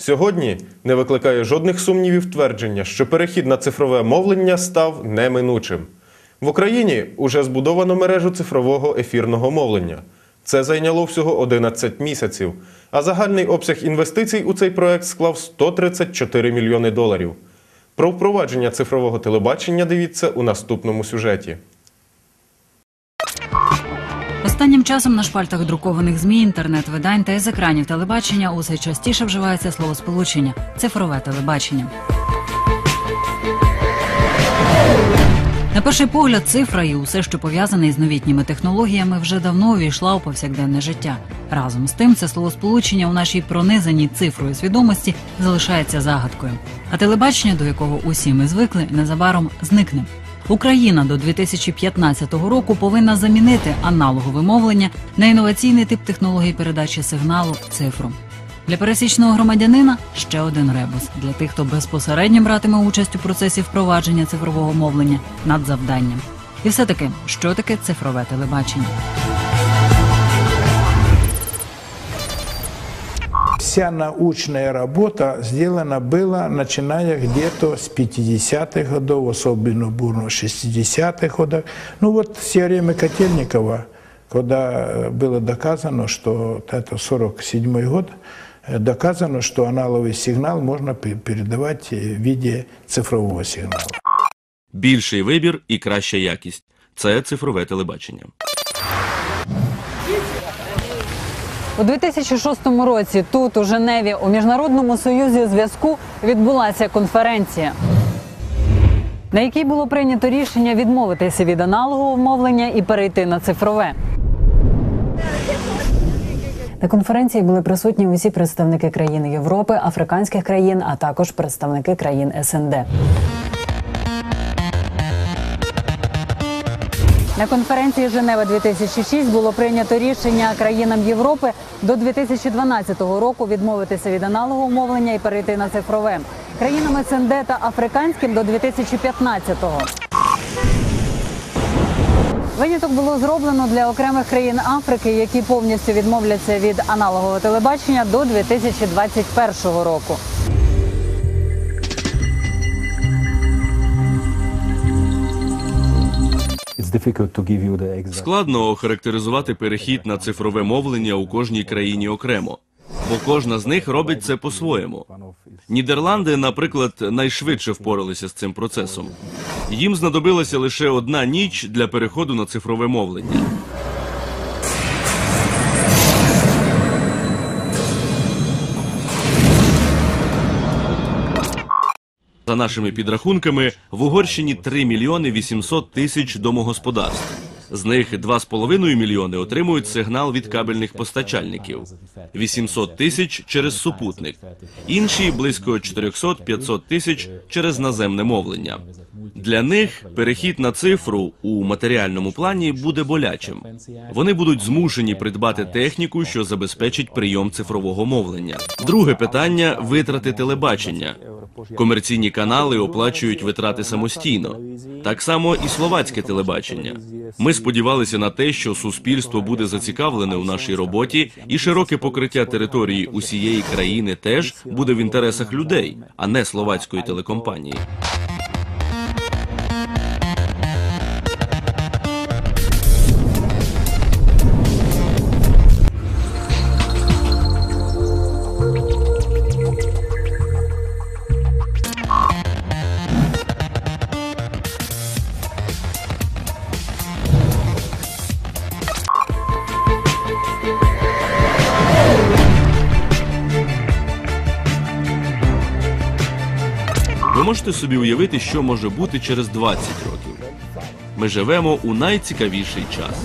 Сьогодні не викликає жодних сумнівів твердження, що перехід на цифрове мовлення став неминучим. В Україні уже збудовано мережу цифрового ефірного мовлення. Це зайняло всього 11 місяців, а загальний обсяг інвестицій у цей проект склав 134 мільйони доларів. Про впровадження цифрового телебачення дивіться у наступному сюжеті. Останнім часом на шпальтах друкованих змі, інтернет-видань та із екранів телебачення усе частіше вживається словосполучення цифрове телебачення. На перший погляд, цифра і усе, що пов'язане із новітніми технологіями, вже давно увійшла у повсякденне життя. Разом з тим, це словосполучення у нашій пронизаній цифрою свідомості залишається загадкою. А телебачення, до якого усі ми звикли, незабаром зникне. Україна до 2015 року повинна замінити аналогове мовлення на інноваційний тип технологій передачі сигналу цифру. Для пересічного громадянина ще один ребус для тих, хто безпосередньо братиме участь у процесі впровадження цифрового мовлення над завданням. І все таки, що таке цифрове телебачення? Вся научная работа сделана была, начиная где-то с 50-х годов, особенно бурно 60-х годах. Ну вот с теоремы Котельникова, когда э, было доказано, что это 47 год, э, доказано, что аналоговый сигнал можно пе- передавать э, в виде цифрового сигнала. Більший вибір і краща якість це цифрове телебачення. У 2006 році тут, у Женеві, у Міжнародному союзі зв'язку відбулася конференція, на якій було прийнято рішення відмовитися від аналогового мовлення і перейти на цифрове. На конференції були присутні усі представники країн Європи, африканських країн, а також представники країн СНД. На конференції Женева 2006 було прийнято рішення країнам Європи до 2012 року відмовитися від аналогового мовлення і перейти на цифрове. Країнам СНД та африканським до 2015-го. Виняток було зроблено для окремих країн Африки, які повністю відмовляться від аналогового телебачення до 2021 року. Складно охарактеризувати перехід на цифрове мовлення у кожній країні окремо, бо кожна з них робить це по-своєму. Нідерланди, наприклад, найшвидше впоралися з цим процесом. Їм знадобилася лише одна ніч для переходу на цифрове мовлення. За нашими підрахунками, в Угорщині 3 мільйони 800 тисяч домогосподарств. З них 2,5 мільйони отримують сигнал від кабельних постачальників, 800 тисяч через супутник, інші близько 400-500 тисяч через наземне мовлення. Для них перехід на цифру у матеріальному плані буде болячим. Вони будуть змушені придбати техніку, що забезпечить прийом цифрового мовлення. Друге питання витрати телебачення. Комерційні канали оплачують витрати самостійно. Так само і словацьке телебачення. Ми сподівалися на те, що суспільство буде зацікавлене у нашій роботі, і широке покриття території усієї країни теж буде в інтересах людей, а не словацької телекомпанії. Ви можете собі уявити, що може бути через 20 років. Ми живемо у найцікавіший час.